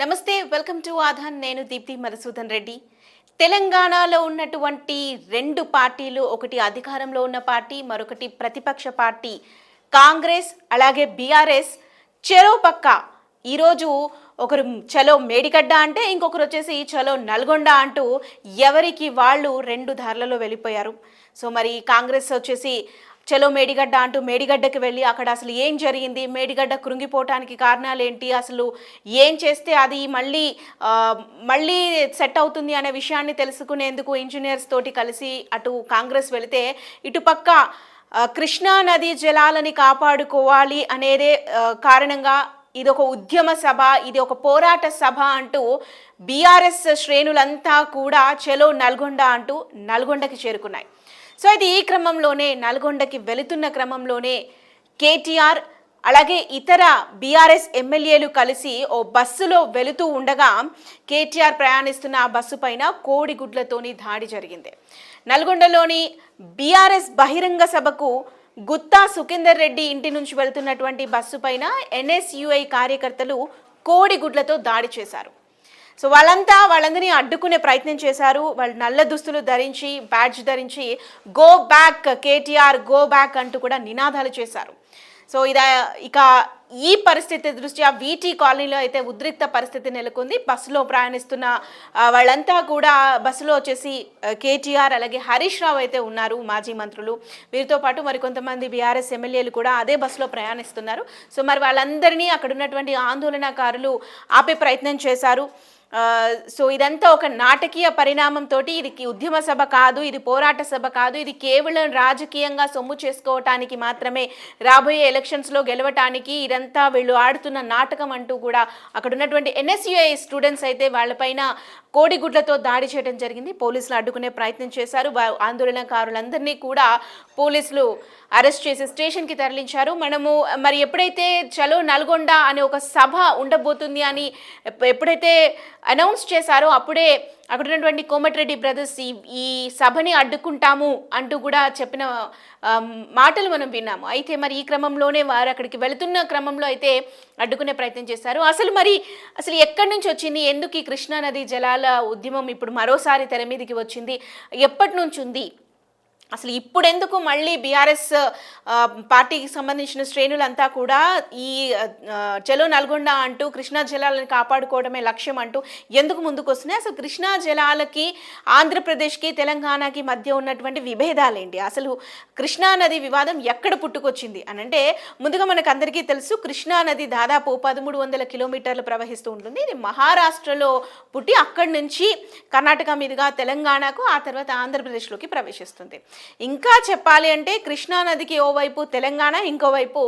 నమస్తే welcome to ఆధాన్. నేను దీప్తి మధుసూదన్ రెడ్డి. తెలంగాణలో ఉన్నటువంటి రెండు పార్టీలు ఒకటి అధికారంలో ఉన్న పార్టీ మరొకటి ప్రతిపక్ష పార్టీ. కాంగ్రెస్ అలాగే బీఆర్ఎస్. చెరో పక్క ఈరోజు ఒకరు చలో మేడిగడ్డ అంటే ఇంకొకరు వచ్చేసి చలో నల్గొండ అంటూ ఎవరికి వాళ్ళు రెండు ధారలలో వెళ్ళిపోయారు. సో మరి కాంగ్రెస్ వచ్చేసి చలో మేడిగడ్డ అంటూ మేడిగడ్డకి వెళ్ళి అక్కడ అసలు ఏం జరిగింది? మేడిగడ్డ కృంగిపోవటానికి కారణాలు ఏంటి అసలు ఏం చేస్తే అది మళ్ళీ మళ్ళీ సెట్ అవుతుంది అనే విషయాన్ని తెలుసుకునేందుకు ఇంజనీర్స్ తోటి కలిసి అటు కాంగ్రెస్ వెళితే ఇటుపక్క కృష్ణా నది జలాలని కాపాడుకోవాలి అనేదే కారణంగా ఇది ఒక ఉద్యమ సభ ఇది ఒక పోరాట సభ అంటూ బీఆర్ఎస్ శ్రేణులంతా కూడా చెలో నల్గొండ అంటూ నల్గొండకి చేరుకున్నాయి. సో అయితే ఈ క్రమంలోనే నల్గొండకి వెళుతున్న క్రమంలోనే కేటీఆర్ అలాగే ఇతర బీఆర్ఎస్ ఎమ్మెల్యేలు కలిసి ఓ బస్సులో వెళుతూ ఉండగా కేటీఆర్ ప్రయాణిస్తున్న ఆ బస్సు పైన కోడిగుడ్లతోని దాడి జరిగింది. నల్గొండలోని బీఆర్ఎస్ బహిరంగ సభకు గుత్తా సుఖేందర్ రెడ్డి ఇంటి నుంచి వెళ్తున్నటువంటి బస్సు పైన ఎన్ఎస్యుఐ కార్యకర్తలు కోడిగుడ్లతో దాడి చేశారు. సో వాళ్ళంతా వాళ్ళందరినీ అడ్డుకునే ప్రయత్నం చేశారు. వాళ్ళు నల్ల దుస్తులు ధరించి బ్యాడ్జ్ ధరించి go back KTR go back అంటూ కూడా నినాదాలు చేశారు. సో ఇదా ఇక ఈ పరిస్థితి దృష్ట్యా వీటీ కాలనీలో అయితే ఉద్రిక్త పరిస్థితి నెలకొంది. బస్సులో ప్రయాణిస్తున్న వాళ్ళంతా కూడా బస్సులో వచ్చేసి కేటీఆర్ అలాగే హరీష్ రావు అయితే ఉన్నారు మాజీ మంత్రులు. వీరితో పాటు మరి కొంతమంది బీఆర్ఎస్ ఎమ్మెల్యేలు కూడా అదే బస్సులో ప్రయాణిస్తున్నారు. సో మరి వాళ్ళందరినీ అక్కడ ఉన్నటువంటి ఆందోళనకారులు ఆపే ప్రయత్నం చేశారు. సో ఇదంతా ఒక నాటకీయ పరిణామంతో ఇది ఉద్యమ సభ కాదు ఇది పోరాట సభ కాదు ఇది కేవలం రాజకీయంగా సొమ్ము చేసుకోవటానికి మాత్రమే రాబోయే ఎలక్షన్స్లో గెలవటానికి ఇదంతా వీళ్ళు ఆడుతున్న నాటకం అంటూ కూడా అక్కడ ఉన్నటువంటి ఎన్ఎస్యుఐ స్టూడెంట్స్ అయితే వాళ్ళపైన కోడిగుడ్లతో దాడి చేయడం జరిగింది. పోలీసులు అడ్డుకునే ప్రయత్నం చేశారు. ఆందోళనకారులందరినీ కూడా పోలీసులు అరెస్ట్ చేసి స్టేషన్కి తరలించారు. మనము మరి ఎప్పుడైతే చలో నల్గొండ అనే ఒక సభ ఉండబోతుంది అని ఎప్పుడైతే అనౌన్స్ చేశారో. అప్పుడే అక్కడ ఉన్నటువంటి కోమటిరెడ్డి బ్రదర్స్ ఈ ఈ సభని అడ్డుకుంటాము అంటూ కూడా చెప్పిన మాటలు మనం విన్నాము. అయితే మరి ఈ క్రమంలోనే వారు అక్కడికి వెళుతున్న క్రమంలో అయితే అడ్డుకునే ప్రయత్నం చేశారు. అసలు మరి అసలు ఎక్కడి నుంచి వచ్చింది? ఎందుకు ఈ కృష్ణానది జలాల ఉద్యమం ఇప్పుడు మరోసారి తెర మీదకి వచ్చింది? ఎప్పటి నుంచి ఉంది? అసలు ఇప్పుడు ఎందుకు మళ్ళీ బీఆర్ఎస్ పార్టీకి సంబంధించిన శ్రేణులంతా కూడా ఈ చలో నల్గొండ అంటూ కృష్ణా జలాలను కాపాడుకోవడమే లక్ష్యం అంటూ ఎందుకు ముందుకు వస్తున్నాయి? అసలు కృష్ణా జలాలకి ఆంధ్రప్రదేశ్కి తెలంగాణకి మధ్య ఉన్నటువంటి విభేదాలేంటి? అసలు కృష్ణా నది వివాదం ఎక్కడ పుట్టుకొచ్చింది? అని అంటే ముందుగా మనకు అందరికీ తెలుసు కృష్ణా నది దాదాపు పదమూడు వందల కిలోమీటర్లు ప్రవహిస్తూ ఉంటుంది. ఇది మహారాష్ట్రలో పుట్టి అక్కడి నుంచి కర్ణాటక మీదుగా తెలంగాణకు ఆ తర్వాత ఆంధ్రప్రదేశ్లోకి ప్రవేశిస్తుంది. ఇంకా చెప్పాలి అంటే కృష్ణా నదికి ఓవైపు తెలంగాణ ఇంకోవైపు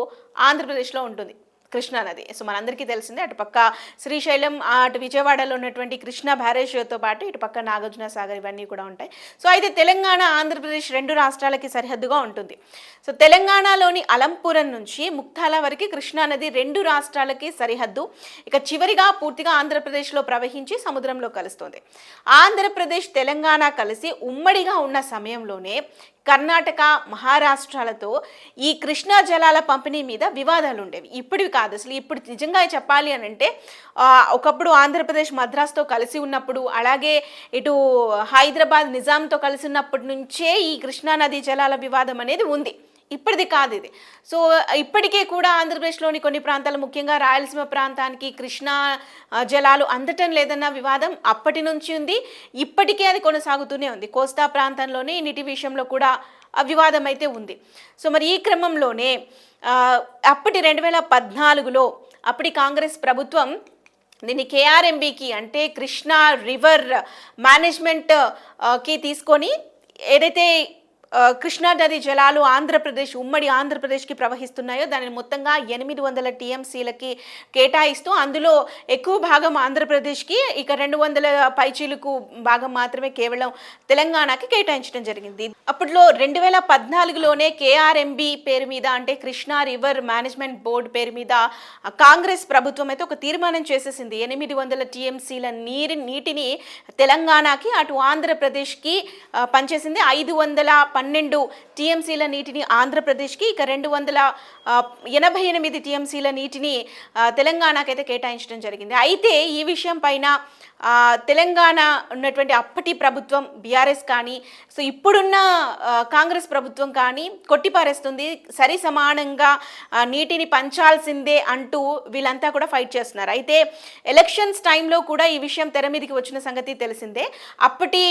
ఆంధ్రప్రదేశ్లో ఉంటుంది. కృష్ణా నది. సో మనందరికీ తెలిసిందే అటుపక్క శ్రీశైలం అటు విజయవాడలో ఉన్నటువంటి కృష్ణా బ్యారేజ్తో పాటు ఇటు పక్క నాగార్జున సాగర్ ఇవన్నీ కూడా ఉంటాయి. సో అయితే తెలంగాణ ఆంధ్రప్రదేశ్ రెండు రాష్ట్రాలకి సరిహద్దుగా ఉంటుంది. సో తెలంగాణలోని అలంపురం నుంచి ముక్తాల వరకు కృష్ణానది రెండు రాష్ట్రాలకి సరిహద్దు. ఇక చివరిగా పూర్తిగా ఆంధ్రప్రదేశ్లో ప్రవహించి సముద్రంలో కలుస్తుంది. ఆంధ్రప్రదేశ్ తెలంగాణ కలిసి ఉమ్మడిగా ఉన్న సమయంలోనే కర్ణాటక మహారాష్ట్రాలతో ఈ కృష్ణా జలాల పంపిణీ మీద వివాదాలు ఉండేవి. ఇప్పటివి కాదు. అసలు ఇప్పుడు నిజంగా చెప్పాలి అని అంటే ఒకప్పుడు ఆంధ్రప్రదేశ్ మద్రాస్తో కలిసి ఉన్నప్పుడు అలాగే ఇటు హైదరాబాద్ నిజాంతో కలిసి ఉన్నప్పటి నుంచే ఈ కృష్ణా నదీ జలాల వివాదం అనేది ఉంది. ఇప్పటిది కాదు ఇది. సో ఇప్పటికే కూడా ఆంధ్రప్రదేశ్లోని కొన్ని ప్రాంతాలు ముఖ్యంగా రాయలసీమ ప్రాంతానికి కృష్ణా జలాలు అందటం లేదన్న వివాదం అప్పటి నుంచి ఉంది. ఇప్పటికే అది కొనసాగుతూనే ఉంది. కోస్తా ప్రాంతంలోనే ఈ నీటి విషయంలో కూడా వివాదం అయితే ఉంది. సో మరి ఈ క్రమంలోనే అప్పటి రెండు వేల పద్నాలుగులో అప్పటి కాంగ్రెస్ ప్రభుత్వం దీన్ని కేఆర్ఎంబికి అంటే కృష్ణా రివర్ మేనేజ్మెంట్కి తీసుకొని ఏదైతే కృష్ణా నది జలాలు ఆంధ్రప్రదేశ్ ఉమ్మడి ఆంధ్రప్రదేశ్కి ప్రవహిస్తున్నాయో దానిని మొత్తంగా ఎనిమిది వందల టీఎంసీలకి కేటాయిస్తూ అందులో ఎక్కువ భాగం ఆంధ్రప్రదేశ్కి ఇక రెండు వందల పైచీలకు భాగం మాత్రమే కేవలం తెలంగాణకి కేటాయించడం జరిగింది. అప్పట్లో రెండు వేల పద్నాలుగులోనే కేఆర్ఎంబి పేరు మీద అంటే కృష్ణా రివర్ మేనేజ్మెంట్ బోర్డు పేరు మీద కాంగ్రెస్ ప్రభుత్వం అయితే ఒక తీర్మానం చేసేసింది. ఎనిమిది వందల టీఎంసీల నీరు నీటిని తెలంగాణకి అటు ఆంధ్రప్రదేశ్కి పనిచేసింది ఐదు వందల పన్నెండు టీఎంసీల నీటిని ఆంధ్రప్రదేశ్కి ఇక రెండు వందల ఎనభై ఎనిమిది టీఎంసీల నీటిని తెలంగాణకైతే కేటాయించడం జరిగింది. అయితే ఈ విషయం పైన తెలంగాణ ఉన్నటువంటి అప్పటి ప్రభుత్వం బీఆర్ఎస్ కానీ సో ఇప్పుడున్న కాంగ్రెస్ ప్రభుత్వం కానీ కొట్టిపారేస్తుంది. సరి సమానంగా నీటిని పంచాల్సిందే అంటూ వీళ్ళంతా కూడా ఫైట్ చేస్తున్నారు. అయితే ఎలక్షన్స్ టైంలో కూడా ఈ విషయం తెర మీదకి వచ్చిన సంగతి తెలిసిందే. అప్పటి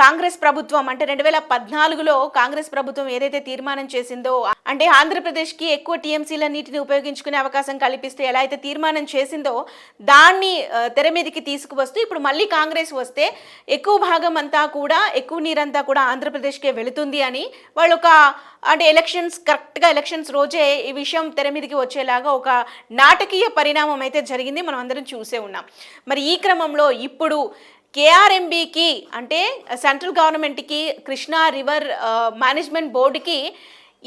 కాంగ్రెస్ ప్రభుత్వం అంటే రెండు వేల పద్నాలుగులో కాంగ్రెస్ ప్రభుత్వం ఏదైతే తీర్మానం చేసిందో అంటే ఆంధ్రప్రదేశ్కి ఎక్కువ టీఎంసీల నీటిని ఉపయోగించుకునే అవకాశం కల్పిస్తే ఎలా అయితే తీర్మానం చేసిందో దాన్ని తెర మీద మీదకి తీసుకువస్తూ ఇప్పుడు మళ్ళీ కాంగ్రెస్ వస్తే ఎక్కువ భాగం అంతా కూడా ఎక్కువ నీరంతా కూడా ఆంధ్రప్రదేశ్కే వెళుతుంది అని వాళ్ళు ఒక అంటే ఎలక్షన్స్ కరెక్ట్గా ఎలక్షన్స్ రోజే ఈ విషయం తెర మీదకి వచ్చేలాగా ఒక నాటకీయ పరిణామం అయితే జరిగింది. మనం అందరం చూసే ఉన్నాం. మరి ఈ క్రమంలో ఇప్పుడు కేఆర్ఎంబికి అంటే సెంట్రల్ గవర్నమెంట్కి కృష్ణా రివర్ మేనేజ్మెంట్ బోర్డుకి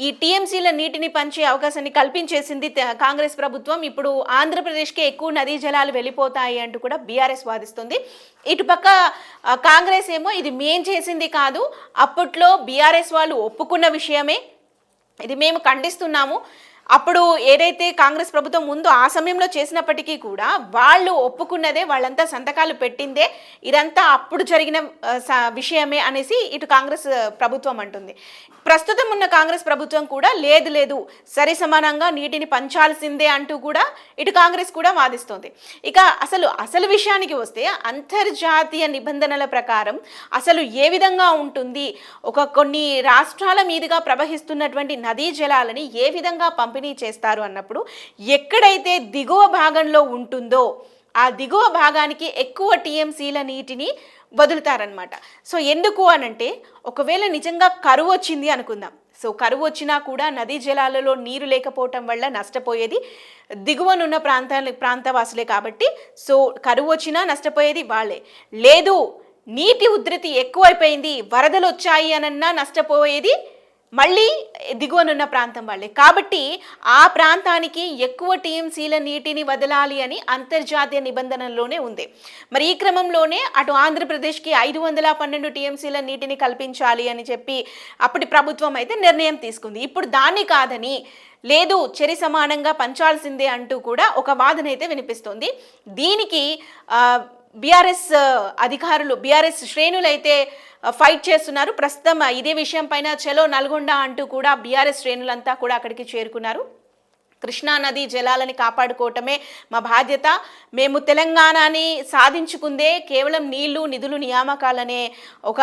ఈ టీఎంసీల నీటిని పంచే అవకాశాన్ని కల్పించేసింది కాంగ్రెస్ ప్రభుత్వం. ఇప్పుడు ఆంధ్రప్రదేశ్కే ఎక్కువ నదీ జలాలు వెళ్ళిపోతాయి అంటూ కూడా బీఆర్ఎస్ వాదిస్తుంది. ఇటుపక్క కాంగ్రెస్ ఏమో ఇది మేం చేసింది కాదు. అప్పట్లో బీఆర్ఎస్ వాళ్ళు ఒప్పుకున్న విషయమే. ఇది మేము ఖండిస్తున్నాము. అప్పుడు ఏదైతే కాంగ్రెస్ ప్రభుత్వం ముందు ఆ సమయంలో చేసినప్పటికీ కూడా వాళ్ళు ఒప్పుకున్నదే వాళ్ళంతా సంతకాలు పెట్టిందే ఇదంతా అప్పుడు జరిగిన స- విషయమే అనేసి ఇటు కాంగ్రెస్ ప్రభుత్వం అంటుంది. ప్రస్తుతం ఉన్న కాంగ్రెస్ ప్రభుత్వం కూడా లేదు లేదు సరి సమానంగా నీటిని పంచాల్సిందే అంటూ కూడా ఇటు కాంగ్రెస్ కూడా వాదిస్తోంది. ఇక అసలు అసలు విషయానికి వస్తే అంతర్జాతీయ నిబంధనల ప్రకారం అసలు ఏ విధంగా ఉంటుంది? ఒక కొన్ని రాష్ట్రాల మీదుగా ప్రవహిస్తున్నటువంటి నదీ జలాలని ఏ విధంగా పంపి పంపిణీ చేస్తారు అన్నప్పుడు ఎక్కడైతే దిగువ భాగంలో ఉంటుందో ఆ దిగువ భాగానికి ఎక్కువ టీఎంసీల నీటిని వదులుతారనమాట సో ఎందుకు అనంటే ఒకవేళ నిజంగా కరువు వచ్చింది అనుకుందాం. సో కరువు వచ్చినా కూడా నదీ జలాలలో నీరు లేకపోవటం వల్ల నష్టపోయేది దిగువనున్న ప్రాంతాల ప్రాంతవాసులే కాబట్టి సో కరువు వచ్చినా నష్టపోయేది వాళ్ళే. లేదు నీటి ఉధృతి ఎక్కువైపోయింది వరదలు వచ్చాయి అనన్నా నష్టపోయేది మళ్ళీ దిగువనున్న ప్రాంతం వాళ్ళే. కాబట్టి ఆ ప్రాంతానికి ఎక్కువ టీఎంసీల నీటిని వదలాలి అని అంతర్జాతీయ నిబంధనల్లోనే ఉంది. మరి ఈ క్రమంలోనే అటు ఆంధ్రప్రదేశ్కి ఐదు వందల పన్నెండు టీఎంసీల నీటిని కల్పించాలి అని చెప్పి అప్పటి ప్రభుత్వం అయితే నిర్ణయం తీసుకుంది. ఇప్పుడు దాన్ని కాదని లేదు చెరి సమానంగా పంచాల్సిందే అంటూ కూడా ఒక వాదన అయితే వినిపిస్తుంది. దీనికి బీఆర్ఎస్ అధికారులు బీఆర్ఎస్ శ్రేణులు అయితే ఫైట్ చేస్తున్నారు. ప్రస్తుతం ఇదే విషయం పైన చలో నల్గొండ అంటూ కూడా బీఆర్ఎస్ శ్రేణులంతా కూడా అక్కడికి చేరుకున్నారు. కృష్ణా నది జలాలని కాపాడుకోవటమే మా బాధ్యత. మేము తెలంగాణని సాధించుకుందే కేవలం నీళ్ళు నిధులు నియామకాలనే ఒక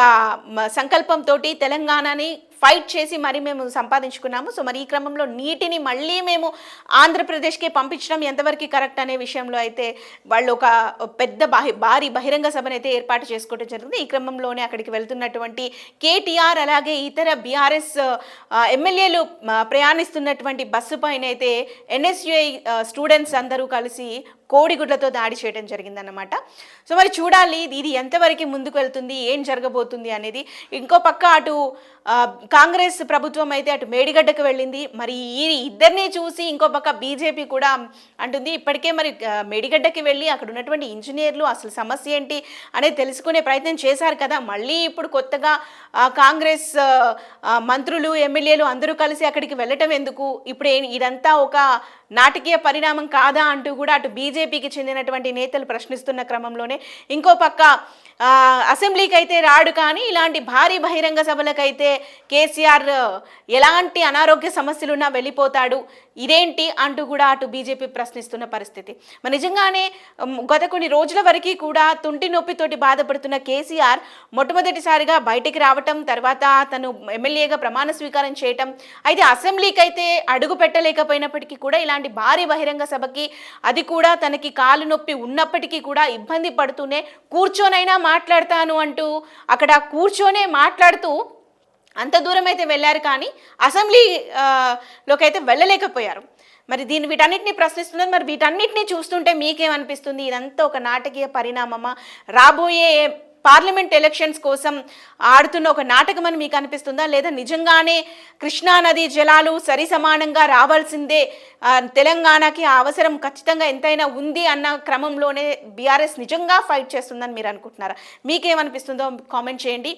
సంకల్పంతో తెలంగాణని ఫైట్ చేసి మరి మేము సంపాదించుకున్నాము. సో మరి ఈ క్రమంలో నీటిని మళ్ళీ మేము ఆంధ్రప్రదేశ్కే పంపించడం ఎంతవరకు కరెక్ట్ అనే విషయంలో అయితే వాళ్ళు ఒక పెద్ద భారీ బహిరంగ సభను అయితే ఏర్పాటు చేసుకోవడం జరిగింది. ఈ క్రమంలోనే అక్కడికి వెళ్తున్నటువంటి కేటీఆర్ అలాగే ఇతర బీఆర్ఎస్ ఎమ్మెల్యేలు ప్రయాణిస్తున్నటువంటి బస్సు పైన అయితే ఎన్ఎస్యుఐ స్టూడెంట్స్ అందరూ కలిసి కోడిగుడ్లతో దాడి చేయడం జరిగిందన్నమాట. సో మరి చూడాలి ఇది- ఇది ఎంతవరకు ముందుకు వెళ్తుంది ఏం జరగబోతుంది అనేది. ఇంకో పక్క అటు కాంగ్రెస్ ప్రభుత్వం అయితే అటు మేడిగడ్డకు వెళ్ళింది. మరి ఈ ఇద్దరిని చూసి ఇంకో పక్క బీజేపీ కూడా అంటుంది ఇప్పటికే మరి మేడిగడ్డకి వెళ్ళి అక్కడ ఉన్నటువంటి ఇంజనీర్లు అసలు సమస్య ఏంటి అనేది తెలుసుకునే ప్రయత్నం చేశారు కదా. మళ్ళీ ఇప్పుడు కొత్తగా కాంగ్రెస్ మంత్రులు ఎమ్మెల్యేలు అందరూ కలిసి అక్కడికి వెళ్ళటం ఎందుకు? ఇప్పుడు ఇదంతా ఒక నాటకీయ పరిణామం కాదా అంటూ కూడా అటు బీజేపీకి చెందినటువంటి నేతలు ప్రశ్నిస్తున్న క్రమంలోనే ఇంకో పక్క అసెంబ్లీకి అయితే రాడు కానీ ఇలాంటి భారీ బహిరంగ సభలకైతే కేసీఆర్ ఎలాంటి అనారోగ్య సమస్యలున్నా వెళ్ళిపోతాడు. ఇదేంటి అంటూ కూడా అటు బీజేపీ ప్రశ్నిస్తున్న పరిస్థితి. మరి నిజంగానే గత కొన్ని రోజుల వరకు కూడా తుంటి నొప్పితోటి బాధపడుతున్న కేసీఆర్ మొట్టమొదటిసారిగా బయటికి రావటం తర్వాత తను ఎమ్మెల్యేగా ప్రమాణ స్వీకారం చేయటం అయితే అసెంబ్లీకి అయితే అడుగు పెట్టలేకపోయినప్పటికీ కూడా ఇలాంటి భారీ బహిరంగ సభకి అది కూడా తనకి కాలు నొప్పి ఉన్నప్పటికీ కూడా ఇబ్బంది పడుతూనే కూర్చొనైనా మాట్లాడతాను అంటూ అక్కడ కూర్చొనే మాట్లాడుతూ అంత దూరం అయితే వెళ్ళారు కానీ అసెంబ్లీ లోకైతే వెళ్ళలేకపోయారు. మరి దీని వీటన్నిటిని ప్రశ్నిస్తున్నారు. మరి వీటన్నిటిని చూస్తుంటే మీకేమనిపిస్తుంది? ఇదంతా ఒక నాటకీయ పరిణామమా? రాబోయే పార్లమెంట్ ఎలక్షన్స్ కోసం ఆడుతున్న ఒక నాటకం అని మీకు అనిపిస్తుందా లేదా నిజంగానే కృష్ణా నది జలాలు సరి సమానంగా రావాల్సిందే తెలంగాణకి ఆ అవసరం ఖచ్చితంగా ఎంతైనా ఉంది అన్న క్రమంలోనే బీఆర్ఎస్ నిజంగా ఫైట్ చేస్తుందని మీరు అనుకుంటున్నారా? మీకేమనిపిస్తుందో కామెంట్ చేయండి.